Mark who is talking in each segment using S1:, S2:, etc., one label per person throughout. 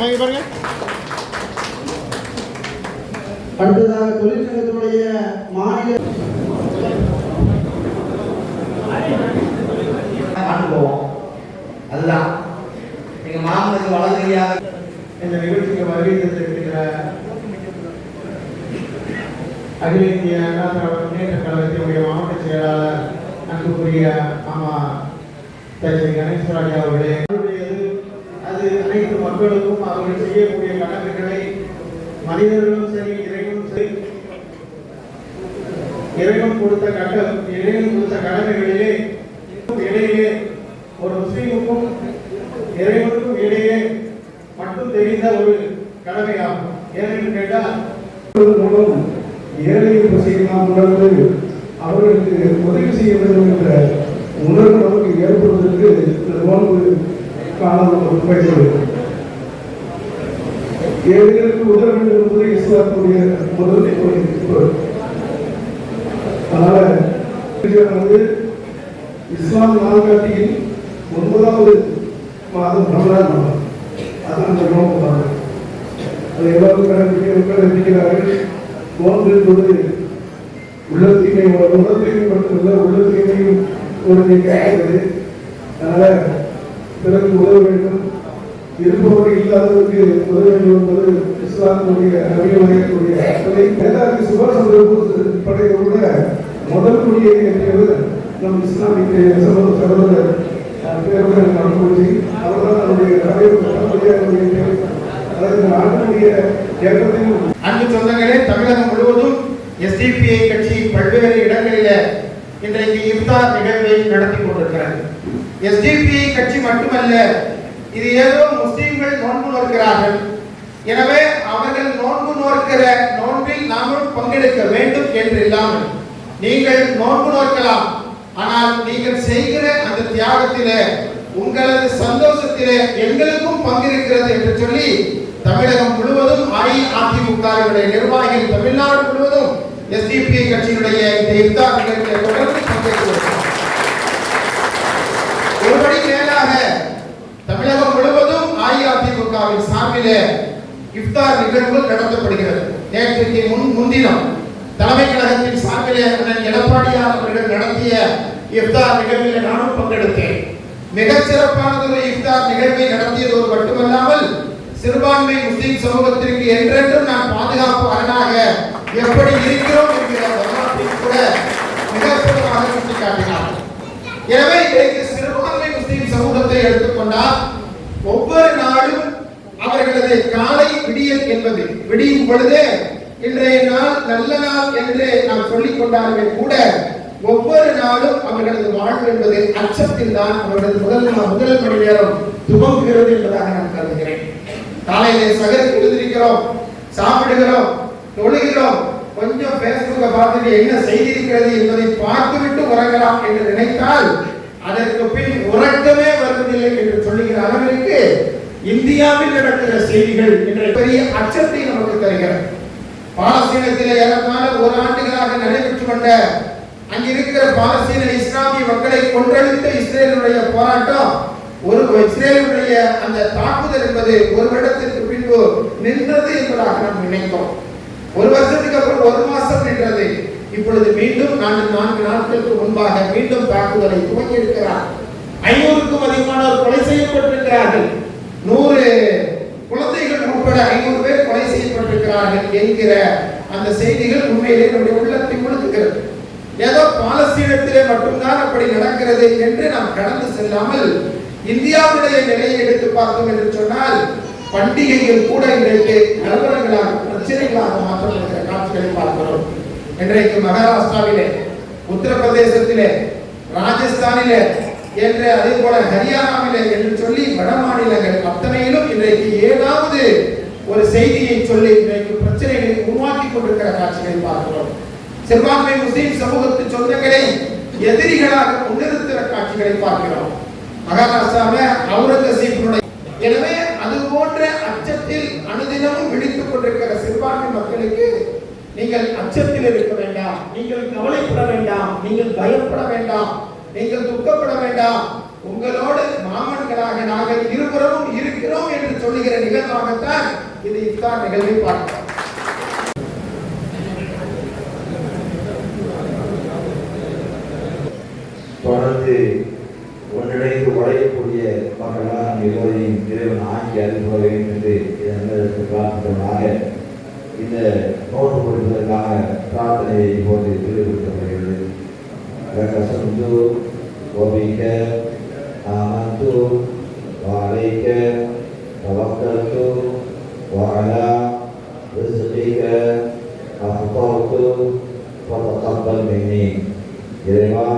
S1: அம்மா பாருங்க.
S2: அடுத்ததாக தொழிற்சங்கத்தினுடைய மாநில
S3: அனுபவம். அதுதான். எங்க மாமனுக்கு வளர்க்கையாக
S2: இந்த நிகழ்ச்சிக்கு வருகை தந்திருக்கின்ற அகில இந்திய அண்ணா முன்னேற்ற கழகத்தினுடைய மாவட்ட செயலாளர் அன்புக்குரிய மாமா தந்தை கணேசராஜா அவர்களே. அது அனைத்து மக்களுக்கும் அவர்கள் செய்யக்கூடிய கடமைகளை மனிதர்களும் சரி இறைவனும் சரி இறைவன் கொடுத்த கட்ட இறைவன் கொடுத்த கடமைகளிலே இடையே ஒரு முஸ்லீமுக்கும் இறைவனுக்கும் இடையே மட்டும் தெரிந்த ஒரு கடமையாகும். ஏனென்று கேட்டால்
S4: மூலம் ஏழை பசியை நாம் உணர்ந்து அவர்களுக்கு உதவி செய்ய வேண்டும் என்ற உணர்வு நமக்கு ஏற்படுவதற்கு இந்த நோன்பு காலம் ஏழைகளுக்கு உதவ வேண்டும் என்பது இஸ்லாத்துடைய அதனால வந்து இஸ்லாம் நாள்காட்டியில் ஒன்பதாவது மாதம் ரமலான் மாதம். அதான் அந்த நோன்பு மாதம். அதை எவ்வளவு கடைபிடிக்க கடைபிடிக்கிறார்கள். நோன்பு என்பது தீமை மட்டுமல்ல உள்ள ஒரு அதனால பிறகு உதவ வேண்டும். இருப்பவர்கள் இல்லாதவருக்கு உதவ வேண்டும் என்பது இஸ்லாமுடைய நவீனமயக்கூடிய அதை நேதாஜி சுபாஷ் சந்திர போஸ் படையோட முதல் குடியை ஏற்றியவர் நம் இஸ்லாமிய சகோதர சகோதரர் பேருடன் நடந்து அவர்தான் நம்முடைய நவீன அதாவது நாட்டினுடைய ஏற்றத்தையும்
S1: அன்பு சொந்தங்களே தமிழகம் முழுவதும் எஸ்டிபிஐ கட்சி பல்வேறு இடங்களில இன்றைக்கு இஃப்தார் நிகழ்வை நடத்தி கொண்டிருக்கிறது எஸ்டிபிஐ கட்சி மட்டுமல்ல இது ஏதோ முஸ்லீம்கள் நோன்பு நோக்கிறார்கள் எனவே அவர்கள் நோன்பு நோக்கிற நோன்பில் நாமும் பங்கெடுக்க வேண்டும் என்று இல்லாமல் நீங்கள் நோன்பு நோக்கலாம் ஆனால் நீங்கள் செய்கிற அந்த தியாகத்திலே உங்களது சந்தோஷத்திலே எங்களுக்கும் பங்கிருக்கிறது என்று சொல்லி தமிழகம் முழுவதும் அஇஅதிமுகவினுடைய நிர்வாகிகள் தமிழ்நாடு முழுவதும் எஸ்டிபிஐ கட்சியினுடைய இந்த இஃப்தார் நிகழ்ச்சியை தொடர்ந்து பங்கேற்று ஒருபடி மேலாக தமிழகம் முழுவதும் அஇஅதிமுகவின் சார்பில் இஃப்தார் நிகழ்வு நடத்தப்படுகிறது. நேற்றைக்கு முன் முன்தினம் தலைமை கழகத்தின் சார்பில் எடப்பாடியார் அவர்கள் நடத்திய இஃப்தார் நிகழ்வில் நானும் பங்கெடுத்தேன். மிக சிறப்பானது ஒரு இஃப்தார் நிகழ்வை நடத்தியதோடு மட்டுமல்லாமல் சிறுபான்மை முஸ்லிம் சமூகத்திற்கு என்றென்றும் நான் பாதுகாப்பு அரணாக எப்படி இருக்கிறோம் என்கிற வரலாற்றை கூட மிக சிறப்பாக சுட்டிக்காட்டினார் எனவே இன்றைக்கு சிறுபான்மை முஸ்லீம் சமூகத்தை எடுத்துக்கொண்டால் ஒவ்வொரு நாளும் அவர்களது காலை விடியல் என்பது விடியும் பொழுதே இன்றைய நாள் நல்ல நாள் என்று நாம் சொல்லிக் கொண்டாலுமே கூட ஒவ்வொரு நாளும் அவர்களது வாழ்வு என்பது அச்சத்தில் தான் அவர்களது முதல் முதல் மணி நேரம் துவங்குகிறது என்பதாக நான் கருதுகிறேன். காலையிலே சகருக்கு எழுந்திருக்கிறோம் சாப்பிடுகிறோம் தொழுகிறோம். கொஞ்சம் பேஸ்புக்கை பார்த்துட்டு என்ன செய்தி இருக்கிறது என்பதை பார்த்துவிட்டு உறங்கலாம் என்று நினைத்தால் அதற்கு பின் உறக்கமே வருவதில்லை என்று சொல்லுகிற அளவிற்கு இந்தியாவில் நடக்கிற செய்திகள் என்ற பெரிய அச்சத்தை நமக்கு தருகிறது. பாலஸ்தீனத்தில் ஏறத்தாழ ஒரு ஆண்டுகளாக நடைபெற்று கொண்ட அங்கிருக்கிற பாலஸ்தீன இஸ்லாமிய மக்களை கொன்றளித்த இஸ்ரேலுடைய போராட்டம் ஒரு இஸ்ரேலுடைய அந்த தாக்குதல் என்பது ஒரு வருடத்திற்கு பின்பு நின்றது என்பதாக நாம் நினைத்தோம் ஒரு வருஷத்துக்கு அப்புறம் ஒரு மாசம் நின்றது. இப்பொழுது மீண்டும் நான்கு நான்கு நாட்களுக்கு முன்பாக மீண்டும் தாக்குதலை துவங்கி இருக்கிறார். ஐநூறுக்கும் அதிகமானோர் கொலை செய்யப்பட்டிருக்கிறார்கள். நூறு குழந்தைகள் உட்பட ஐநூறு பேர் கொலை செய்யப்பட்டிருக்கிறார்கள் என்கிற அந்த செய்திகள் உண்மையிலே நம்முடைய உள்ளத்தை முழுக்குகிறது. ஏதோ பாலஸ்தீனத்திலே மட்டும்தான் அப்படி நடக்கிறது என்று நாம் கடந்து செல்லாமல் இந்தியாவுடைய நிலையை எடுத்து பார்த்தோம் என்று சொன்னால் பண்டிகைகள் கூட இன்றைக்கு நிலவரங்களாக பிரச்சனைகளாக மாற்றப்படுகிற காட்சிகளை பார்க்கிறோம். இன்றைக்கு மகாராஷ்டிராவிலே உத்தரப்பிரதேசத்திலே ராஜஸ்தானிலே என்று அதே போல ஹரியானாவிலே என்று சொல்லி வட மாநிலங்கள் அத்தனையிலும் இன்றைக்கு ஏதாவது ஒரு செய்தியை சொல்லி இன்றைக்கு பிரச்சனைகளை உருவாக்கி கொண்டிருக்கிற காட்சிகளை பார்க்கிறோம். சிறுபான்மை முஸ்லிம் சமூகத்து சொந்தங்களை எதிரிகளாக முன்னிறுத்துகிற காட்சிகளை பார்க்கிறோம். மகாராஷ்டிராவில் அவுரங்கசீப்பினுடைய எனவே அது போன்ற அச்சத்தில் அனுதினமும் விழித்துக் கொண்டிருக்கிற சிறுபான்மை நீங்கள் அச்சத்தில் இருக்க வேண்டாம். நீங்கள் கவலைப்பட வேண்டாம். நீங்கள் பயப்பட வேண்டாம். நீங்கள் துக்கப்பட வேண்டாம். உங்களோடு மாமன்களாக நாங்கள் இருபுறமும் இருக்கிறோம் என்று சொல்லுகிற நிகழ்வாகத்தான் இது இஃப்தார் நிகழ்வை பார்க்கிறோம்.
S5: தொடர்ந்து ஒன்றிணைந்து உடையக்கூடிய மக்களாக நம் எல்லோரையும் இறைவன் ஆக்கி அருள்பட வேண்டும் என்று இதன் பிரார்த்தமாக இந்த நோட்டு கொடுப்பதற்காக பிரார்த்தனையை இப்போது ஈடுபடுத்தப்படுகிறது கசந்து ஒபிக்க ஆமந்து வாழைக்க தவக்கத்து வாழா ரிசுகிக்க அஃபாவுக்கு பத்தக்கப்பல் மின்னி இறைவா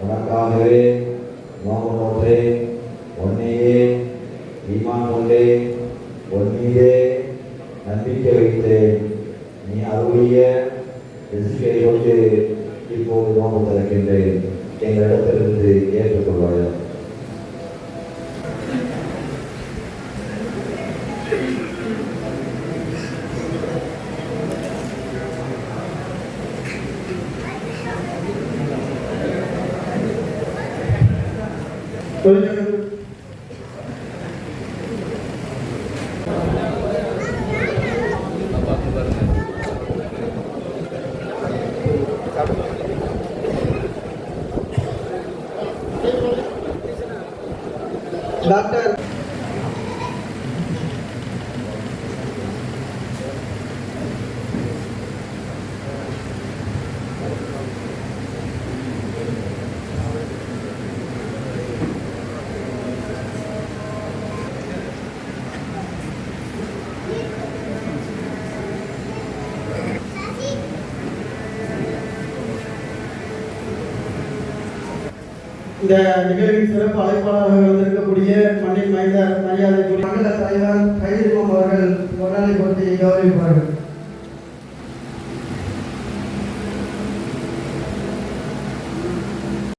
S5: உனக்காகவே நோம்பு நோற்றேன் உன்னையே ஈமான் கொண்டேன் உன்மீதே நம்பிக்கை வைத்தேன் நீ அருளிய ரிசிகை கொண்டு இப்போது நோம்பு திறக்கின்றேன் எங்களிடத்திலிருந்து
S3: Doctor
S2: இந்த நிகழ்வின் சிறப்பு அழைப்பாளராக வந்திருக்கக்கூடிய மண்ணின் மைந்த மரியாதைக்குரிய
S6: மண்டல தலைவர் கைது அவர்கள் கொண்டாடி பற்றி கௌரவிப்பார்கள்.